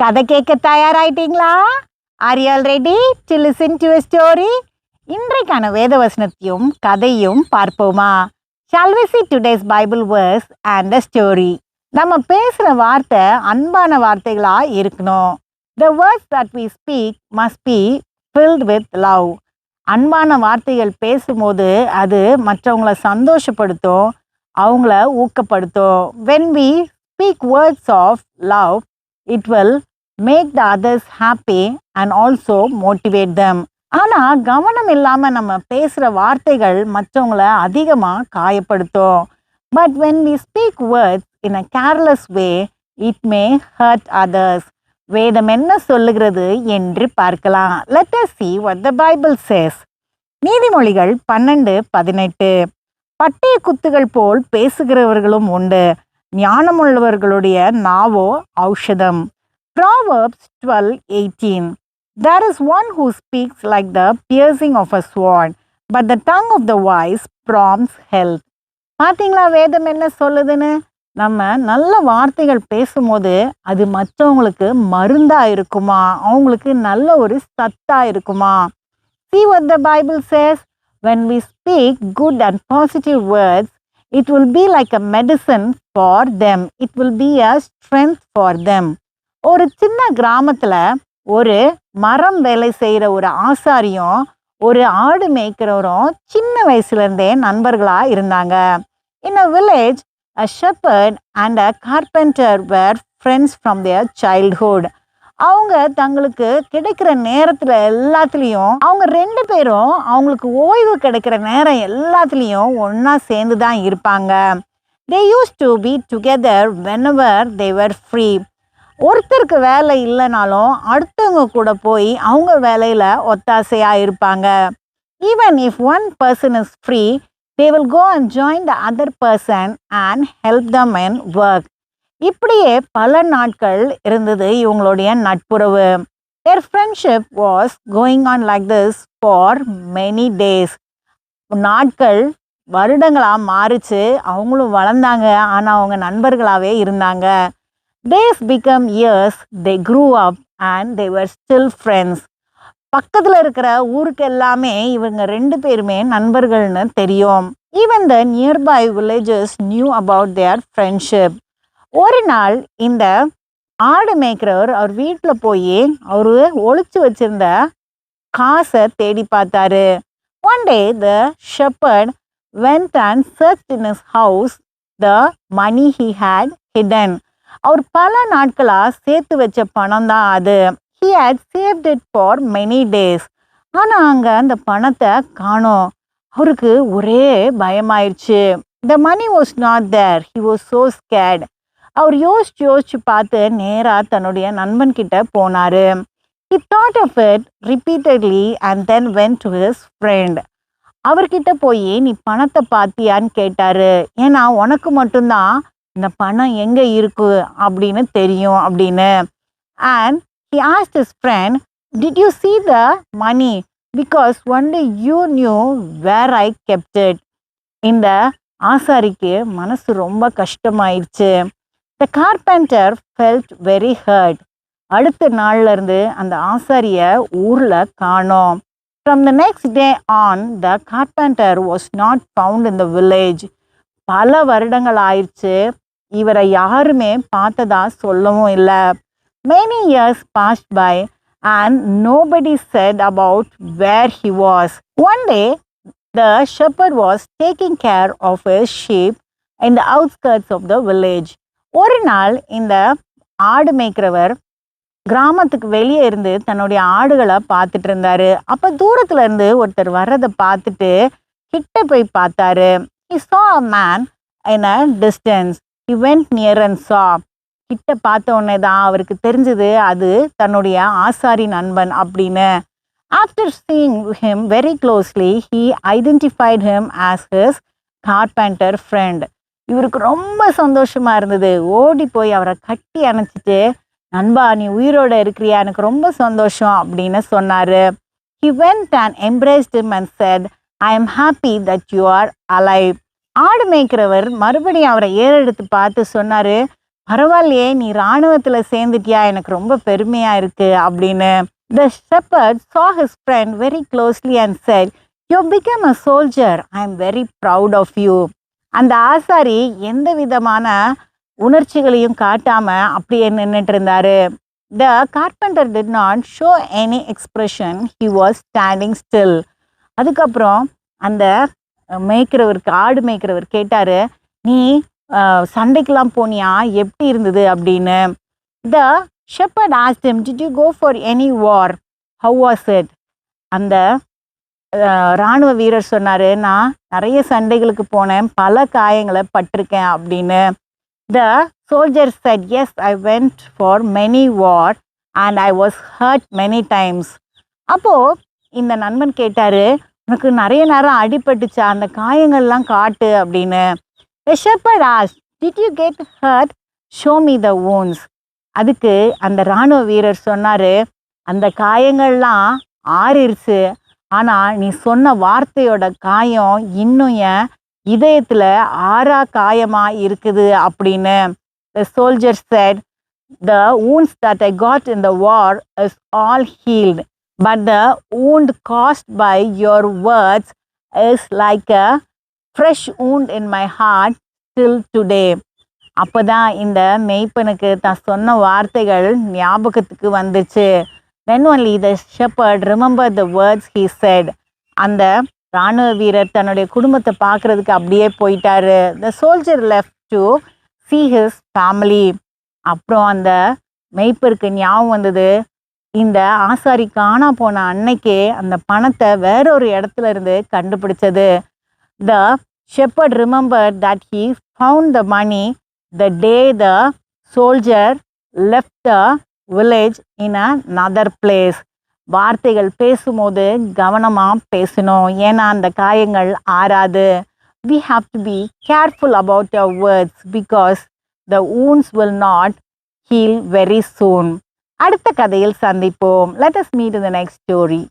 கதை கேட்க தயாராயிட்டீங்களா? Are you already to listen to story இன்றைக்கான வேத வசனத்தையும் கதையும் பார்ப்போமா? Shall we see today's Bible verse and the story நம்ம பேசுகிற வார்த்தை அன்பான வார்த்தைகளாக இருக்கணும். The words that we speak must be filled with love அன்பான வார்த்தைகள் பேசும்போது அது மற்றவங்கள சந்தோஷப்படுத்தும் அவங்கள ஊக்கப்படுத்தும். When we speak words of love it will make the others happy and also motivate them ஆனால் கவனம் இல்லாமல் நம்ம பேசுகிற வார்த்தைகள் மற்றவங்களை அதிகமாக காயப்படுத்தும். But when we speak words in a careless way it may hurt others வேதம் என்ன சொல்லுகிறது என்று பார்க்கலாம். Let us see what the Bible says நீதிமொழிகள் பன்னெண்டு பதினெட்டு. பட்டய குத்துகள் போல் பேசுகிறவர்களும் உண்டு. ஞானமுள்ளவர்களுடைய நாவோ ஔஷதம் proverbs twelve eighteen there is one who speaks like the piercing of a sword but the tongue of the wise promotes health பார்த்தீங்களா வேதம் என்ன சொல்லுதுன்னு நம்ம நல்ல வார்த்தைகள் பேசும்போது அது மற்றவங்களுக்கு மருந்தாக இருக்குமா அவங்களுக்கு நல்ல ஒரு சத்தாக இருக்குமா see what the Bible says when we speak good and positive words it will be like a medicine for them. It will be a strength for them. ஒரு சின்ன கிராமத்தில் ஒரு மரம் வேலை செய்கிற ஒரு ஆசாரியும் ஒரு ஆடு மேய்க்கிறவரும் சின்ன வயசுலேருந்தே நண்பர்களாக இருந்தாங்க. In a village a shepherd and a carpenter were friends from their childhood அவங்க தங்களுக்கு கிடைக்கிற நேரத்துல எல்லாத்துலேயும் அவங்க ரெண்டு பேரும் அவங்களுக்கு ஓய்வு கிடைக்கிற நேரம் எல்லாத்துலேயும் ஒன்றா சேர்ந்து தான் இருப்பாங்க they used to be together whenever they were free ஒருத்தருக்கு வேலை இல்லைனாலும் அடுத்தவங்க கூட போய் அவங்க வேலையில் ஒத்தாசையாக இருப்பாங்க. Even if one person is free they will go and join the other person and help them and work இப்படியே பல நாட்கள் இருந்தது இவங்களுடைய நட்புறவு. Their friendship was going on like this for many days நாட்கள் வருடங்களாக மாறிச்சு. அவங்களும் வளர்ந்தாங்க. ஆனால் அவங்க நண்பர்களாகவே இருந்தாங்க. Days become years they grew up and they were still friends பக்கத்தில் இருக்கிற ஊருக்கு எல்லாமே இவங்க ரெண்டு பேருமே நண்பர்கள்னு தெரியும். Even the nearby villages knew about their friendship ஒரு நாள் இந்த ஆடு மேய்க்கிறவர் அவர் வீட்டில் போய் அவர் ஒழிச்சு வச்சிருந்த காசை தேடி பார்த்தாரு. One day the shepherd went and searched in his house the money he had hidden அவர் பல நாட்களாக சேர்த்து வச்ச பணம் தான் அது. He had saved it for many days ஆனால் அங்கே அந்த பணத்தை காணோம். அவருக்கு ஒரே பயமாயிருச்சு. The money was not there he was so scared அவர் யோசிச்சு யோசிச்சு பார்த்து நேராக தன்னுடைய நண்பன் போனார். He thought of it repeatedly and then went to his friend அவர்கிட்ட போய் நீ பணத்தை பார்த்தியான்னு கேட்டார். ஏன்னா உனக்கு மட்டும்தான் இந்த பணம் எங்கே இருக்கு அப்படின்னு தெரியும் அப்படின்னு. And he asked his friend did you see the money because only you knew where I kept இந்த ஆசாரிக்கு மனசு ரொம்ப கஷ்டமாயிடுச்சு. The carpenter felt very hurt அடுத்த நாள்ல இருந்து அந்த ஆசாரிய ஊர்ல காணோம். From the next day on the carpenter was not found in the village பல வருடங்கள் ஆயிடுச்சு. இவரை யாருமே பார்த்ததா சொல்லவும் இல்லை. Many years passed by and nobody said about where he was one day the shepherd was taking care of his sheep in the outskirts of the village ஒரு நாள் இந்த ஆடு மேய்க்கிறவர் கிராமத்துக்கு வெளியே இருந்து தன்னுடைய ஆடுகளை பார்த்துட்டு இருந்தாரு. அப்போ தூரத்துல இருந்து ஒருத்தர் வர்றதை பார்த்துட்டு கிட்ட போய் பார்த்தாரு. He சா a man in a distance. He went near and saw. கிட்ட பார்த்த உடனே தான் அவருக்கு தெரிஞ்சது அது தன்னுடைய ஆசாரி நண்பன் அப்படின்னு. After seeing him very closely he identified him as his carpenter friend இவருக்கு ரொம்ப சந்தோஷமா இருந்தது. ஓடி போய் அவரை கட்டி அணைச்சிட்டு நண்பா நீ உயிரோட இருக்கிறியா? எனக்கு ரொம்ப சந்தோஷம் அப்படின்னு சொன்னாரு. He went and embraced him said I am happy that you are are alive. ஆடு மேய்க்கிறவர் மறுபடியும் அவரை ஏறெடுத்து பார்த்து சொன்னாரு பரவாயில்லையே நீ இராணுவத்தில் சேர்ந்துட்டியா? எனக்கு ரொம்ப பெருமையா இருக்கு அப்படின்னு. The shepherd saw his friend very closely and said you become a soldier I am very proud of you அந்த ஆசாரி எந்த விதமான உணர்ச்சிகளையும் காட்டாமல் அப்படியே நின்றுட்டு இருந்தார். The carpenter did not show any expression he was standing still அதுக்கப்புறம் அந்த மேய்க்கிறவருக்கு ஆடு மேய்க்கிறவர் கேட்டார் நீ சண்டைக்கெலாம் போனியா? எப்படி இருந்தது? அப்படின்னு. The shepherd asked him did you go for any war how was it அந்த ராணுவ வீரர் சொன்னாரு நான் நிறைய சண்டைகளுக்கு போனேன் பல காயங்களை பட்டிருக்கேன் அப்படின்னு. The soldier said yes I went for many war and I was hurt many times அப்போது இந்த நண்பன் கேட்டார் உனக்கு நிறைய நேரம் அடிபட்டுச்சா? அந்த காயங்கள்லாம் காட்டு அப்படின்னு. The as did you get hurt show me the the அதுக்கு அந்த ராணுவ வீரர் சொன்னார் அந்த காயங்கள்லாம் ஆறிருச்சு ஆனால் நீ சொன்ன வார்த்தையோட காயம் இன்னும் என் இதயத்தில் ஆறா காயமாக இருக்குது அப்படின்னு the soldier said the wounds that I got in the war is all healed but the wound caused by your words is like a fresh wound in my heart till today அப்போ தான் இந்த மெய்ப்பனுக்கு தான் சொன்ன வார்த்தைகள் ஞாபகத்துக்கு வந்துச்சு then only the shepherd remember the words he said அந்த இராணுவ வீரர் தன்னுடைய குடும்பத்தை பார்க்குறதுக்கு அப்படியே போயிட்டாரு the soldier left to see his family அப்புறம் அந்த மெய்ப்பருக்கு ஞாபகம் வந்தது இந்த ஆசாரி காணா போன அன்னைக்கே அந்த பணத்தை வேறொரு இடத்துல இருந்து கண்டுபிடிச்சது the shepherd remember that he found the money the day the soldier left the village in another place வார்த்தைகள் பேசும்போது கவனமா பேசணும் ஏன்னா அந்த காயங்கள் ஆறாது we have to be careful about our words because the wounds will not heal very soon அடுத்த கதையில் சந்திப்போம் let us meet in the next story